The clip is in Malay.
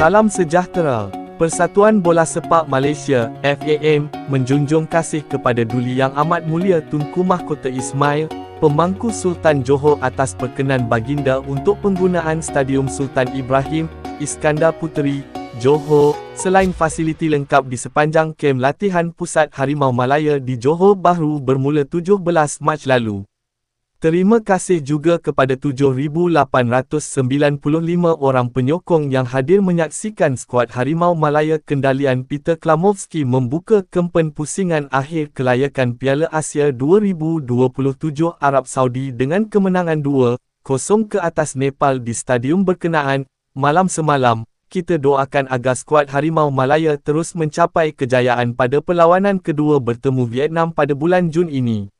Salam sejahtera. Persatuan Bola Sepak Malaysia FAM menjunjung kasih kepada Duli Yang Amat Mulia Tunku Mahkota Ismail, pemangku Sultan Johor atas perkenan baginda untuk penggunaan Stadium Sultan Ibrahim Iskandar Puteri, Johor, selain fasiliti lengkap di sepanjang kem latihan Pusat Harimau Malaya di Johor Bahru bermula 17 Mac lalu. Terima kasih juga kepada 7,895 orang penyokong yang hadir menyaksikan skuad Harimau Malaya Kendalian Peter Klamovski membuka kempen pusingan akhir kelayakan Piala Asia 2027 Arab Saudi dengan kemenangan 2-0 ke atas Nepal di stadium berkenaan, malam semalam. Kita doakan agar skuad Harimau Malaya terus mencapai kejayaan pada perlawanan kedua bertemu Vietnam pada bulan Jun ini.